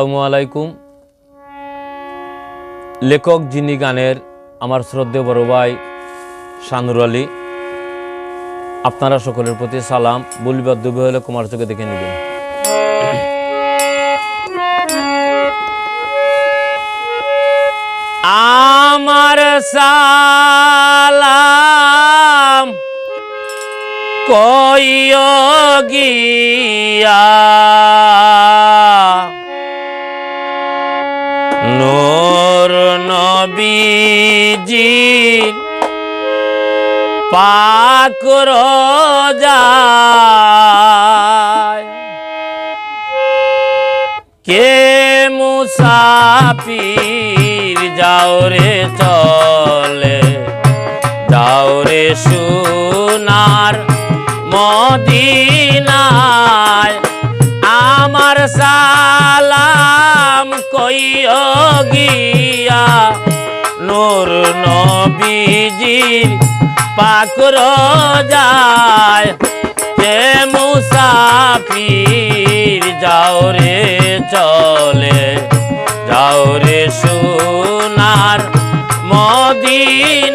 আসসালামু আলাইকুম। লেখক যিনি গানের আমার শ্রদ্ধেয় বড় ভাই শানুর আলী, আপনারা সকলের প্রতি সালাম। বলিবাদ দুবে হলে কুমার চোখে দেখে নেবেন। আমার সালাম কইয় গিয়া। নূর নবীজির পাকর যায় কে মুসাফির যাও রে চলে, যাও রে সোনার মদিনায়। আমার সালাম কইও গিয়া নূর নবীজির পাকর যায় কে মুসাফির যাও রে চলে, যাও রে সোনার মদিনায়।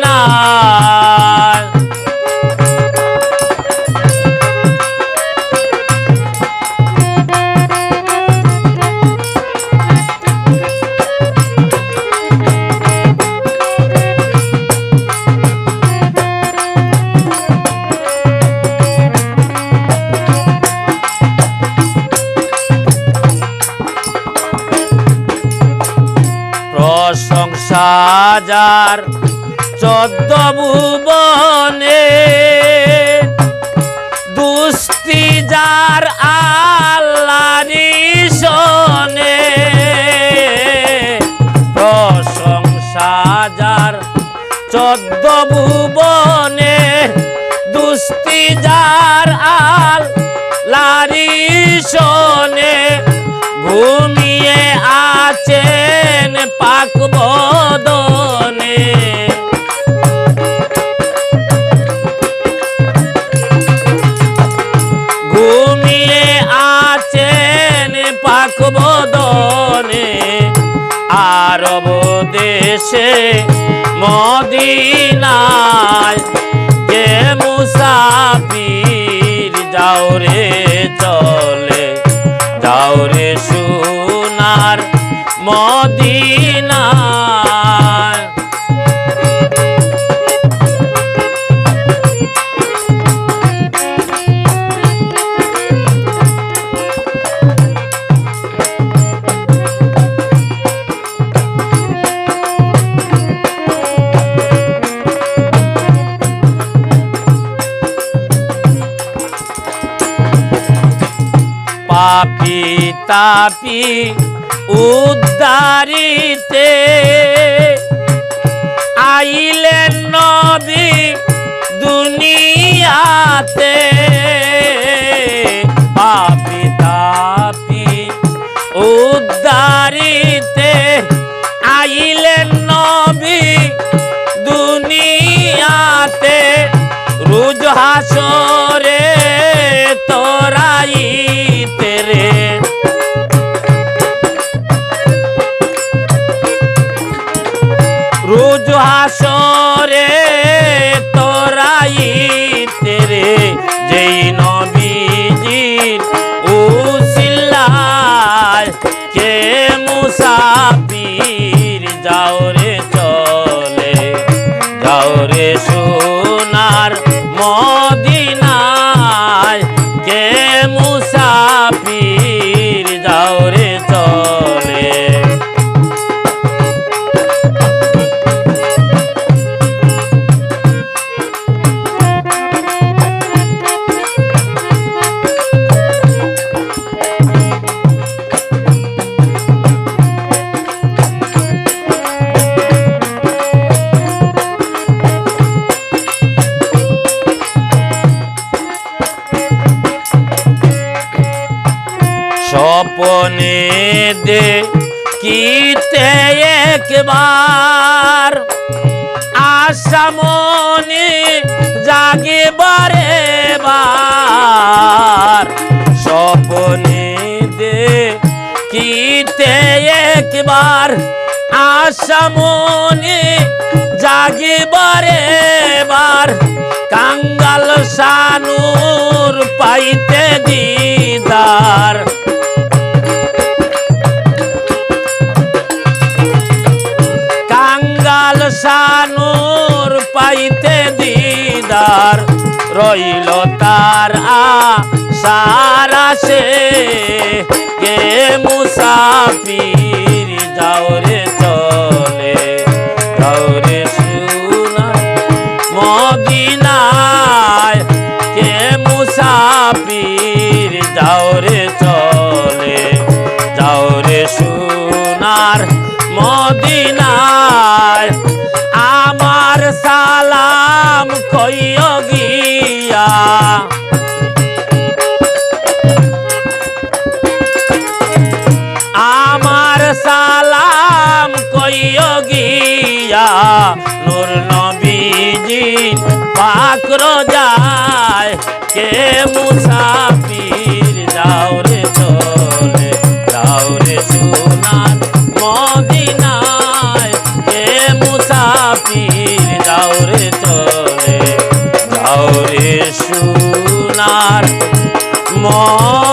চোদ্দ ভুবনে, দুস্তি যার আল্লাহরি শোনে প্রশংসা যার চোদ্দ ভুবনে, দুস্তি যার আল লারি শোনে ঘুমিয়ে আছেন পাক বদনে আরব দেশে মদিনায়। কে মুসাফির যাও রে চলে যাও সুনার সোনার মদিনায়। পাপি তাপি উদ্ধারিতে আইলেন নবী দুনিয়াতে। যেই নবীজির উসিল্লায় কে মুসাফির যাও রে চলে যাও রে সোনার স্বপনে দে কিতে একবার। আশা মনে জাগে বারে বার। স্বপনে দে থাকিতে একবার। আশামনি জাগিবারে বার কাঙ্গাল সানুর পাইতে দিদার। সানুর পাইতে দিদার রইল তার সারা সে কে মুসাফির যাওরে চলে কে চলে আমার সালাম কইয় গিয়া। আমার সালাম কইয় গিয়া। নূর নবীজি পাকর যায় কে মুসাফির যাওরে চলে যাওরে সোনার মদিনায় যাওরে চলে যাওরে সুনার মদিনায়